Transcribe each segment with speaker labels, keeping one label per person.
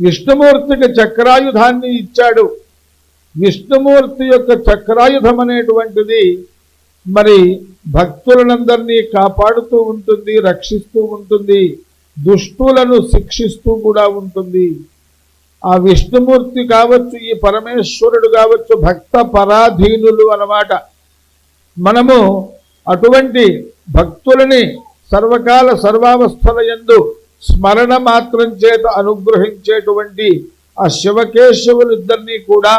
Speaker 1: విష్ణుమూర్తికి చక్రాయుధాన్ని ఇచ్చాడు. విష్ణుమూర్తి యొక్క చక్రాయుధం అనేటువంటిది మరి భక్తులనందరినీ కాపాడుతూ ఉంటుంది రక్షిస్తూ ఉంటుంది దుష్టులను శిక్షిస్తూ కూడా ఉంటుంది. ఆ విష్ణుమూర్తి కావచ్చు ఈ పరమేశ్వరుడు కావచ్చు భక్త పరాధీనులు అన్నమాట. మనము అటువంటి భక్తులని సర్వకాల సర్వావస్థల యందు స్మరణ మాత్రం చేత అనుగ్రహించేటువంటి ఆ శివకేశవులిద్దరినీ కూడా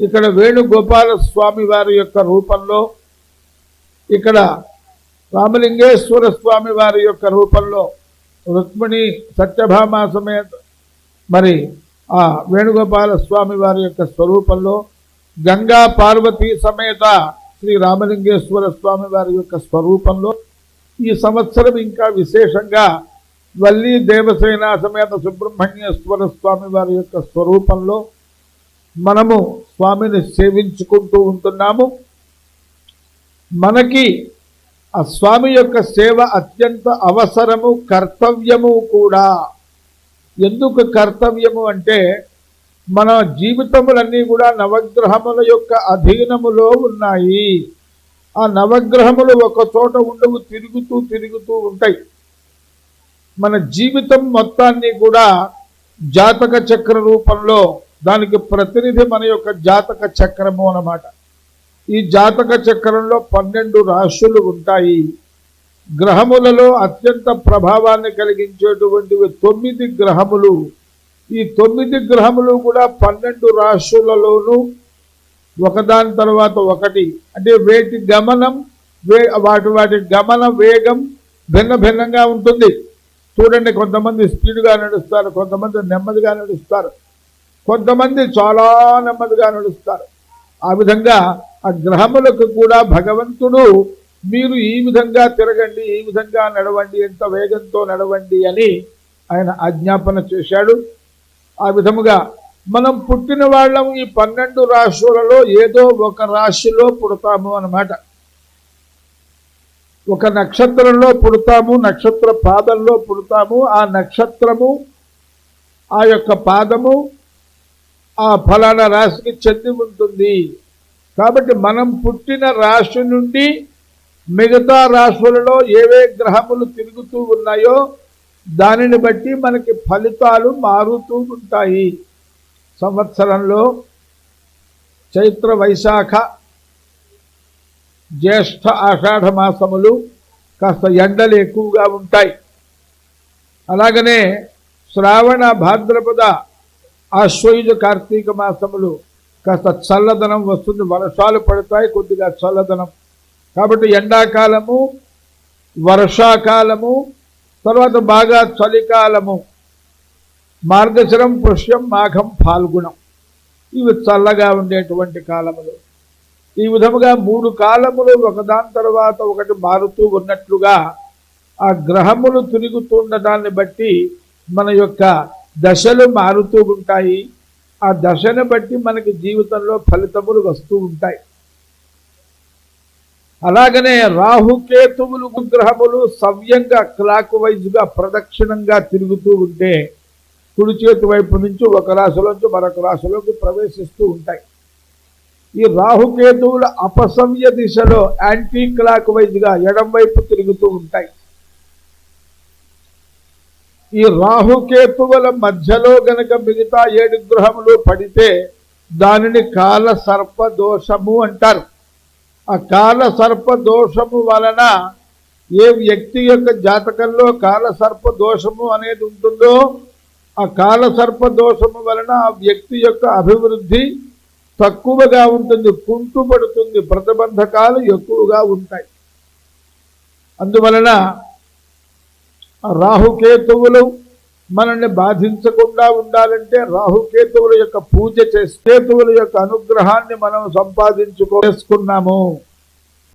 Speaker 1: ఇక్కడ వేణుగోపాల స్వామి వారి యొక్క రూపంలో ఇక్కడ రామలింగేశ్వర స్వామి వారి యొక్క రూపంలో రుక్మిణి సత్యభామ సమేత మరి ఆ వేణుగోపాల స్వామి వారి యొక్క స్వరూపంలో గంగా పార్వతీ సమేత శ్రీ రామలింగేశ్వర స్వామి వారి యొక్క స్వరూపంలో ఈ సంవత్సరం ఇంకా విశేషంగా వల్లి దేవసేన సమేత సుబ్రహ్మణ్యేశ్వర స్వామి వారి యొక్క స్వరూపంలో మనము స్వామిని సేవించుకుంటూ ఉంటున్నాము. మనకి ఆ స్వామి యొక్క సేవ అత్యంత అవసరము కర్తవ్యము కూడా. ఎందుకు కర్తవ్యము అంటే మన జీవితములన్నీ కూడా నవగ్రహముల యొక్క అధీనములో ఉన్నాయి. ఆ నవగ్రహములు ఒక చోట ఉండవు తిరుగుతూ తిరుగుతూ ఉంటాయి. మన జీవితం మొత్తాన్ని కూడా జాతక చక్ర రూపంలో దానికి ప్రతినిధి మన యొక్క జాతక చక్రము అన్నమాట. ఈ జాతక చక్రంలో పన్నెండు రాశులు ఉంటాయి. గ్రహములలో అత్యంత ప్రభావాన్ని కలిగించేటువంటివి తొమ్మిది గ్రహములు. ఈ తొమ్మిది గ్రహములు కూడా పన్నెండు రాశులలోనూ ఒకదాని తర్వాత ఒకటి. అంటే వేటి గమనం వే వాటి వాటి గమన వేగం భిన్న భిన్నంగా ఉంటుంది. చూడండి కొంతమంది స్పీడ్గా నడుస్తారు కొంతమంది నెమ్మదిగా నడుస్తారు. కొంతమంది చాలా నెమ్మదిగా నడుస్తారు. ఆ విధంగా ఆ గ్రహములకు కూడా భగవంతుడు మీరు ఈ విధంగా తిరగండి ఈ విధంగా నడవండి ఎంత వేగంతో నడవండి అని ఆయన ఆజ్ఞాపన చేశాడు. ఆ విధముగా మనం పుట్టిన వాళ్ళం ఈ పన్నెండు రాశులలో ఏదో ఒక రాశిలో పుడతాము అన్నమాట. ఒక నక్షత్రంలో పుడతాము నక్షత్ర పాదంలో పుడతాము ఆ నక్షత్రము ఆ యొక్క పాదము ఆ ఫలానా రాశికి చెంది ఉంటుంది. కాబట్టి మనం పుట్టిన రాశి నుండి మిగతా రాశులలో ఏవే గ్రహములు తిరుగుతూ ఉన్నాయో దానిని బట్టి మనకి ఫలితాలు మారుతూ ఉంటాయి. సంవత్సరంలో చైత్ర వైశాఖ జ్యేష్ఠ ఆషాఢ మాసములు కాస్త ఎండలు ఎక్కువగా ఉంటాయి. అలాగనే శ్రావణ భాద్రపద ఆశ్వయుజ కార్తీక మాసములు కాస్త చల్లదనం వస్తుంది. వర్షాలు పడతాయి కొద్దిగా చల్లదనం. కాబట్టి ఎండాకాలము వర్షాకాలము తర్వాత బాగా చలికాలము మార్గశరం పుష్యం మాఘం ఫాల్గుణం. ఇవి చల్లగా ఉండేటువంటి కాలములు. ఈ విధముగా మూడు కాలములు ఒకదాని తర్వాత ఒకటి మారుతూ ఉన్నట్లుగా ఆ గ్రహములు తిరుగుతుండటాన్ని బట్టి మన యొక్క దశలు మారుతూ ఉంటాయి. ఆ దశను బట్టి మనకి జీవితంలో ఫలితములు వస్తూ ఉంటాయి. అలాగనే రాహుకేతువులు గ్రహములు సవ్యంగా క్లాక్ వైజ్గా ప్రదక్షిణంగా తిరుగుతూ ఉంటే కుడి చేతి వైపు నుంచి ఒక రాశిలోంచి మరొక రాశిలోకి ప్రవేశిస్తూ ఉంటాయి. ఈ రాహుకేతువులు అపసవ్య దిశలో యాంటీ క్లాక్ వైజ్గా ఎడంవైపు తిరుగుతూ ఉంటాయి. ఈ రాహుకేతువుల మధ్యలో గనక మిగతా ఏడు గ్రహములు పడితే దానిని కాల సర్పదోషము అంటారు. ఆ కాల సర్పదోషము వలన ఏ వ్యక్తి యొక్క జాతకంలో కాల సర్పదోషము అనేది ఉంటుందో ఆ కాల సర్పదోషము వలన ఆ వ్యక్తి యొక్క అభివృద్ధి తక్కువగా ఉంటుంది కుంటుపడుతుంది ప్రతిబంధకాలు ఎక్కువగా ఉంటాయి. అందువలన రాహుకేతువులు మనల్ని బాధించకుండా ఉండాలంటే రాహుకేతువుల యొక్క పూజ చేసి కేతువుల యొక్క అనుగ్రహాన్ని మనం సంపాదించుకో చేసుకున్నాము.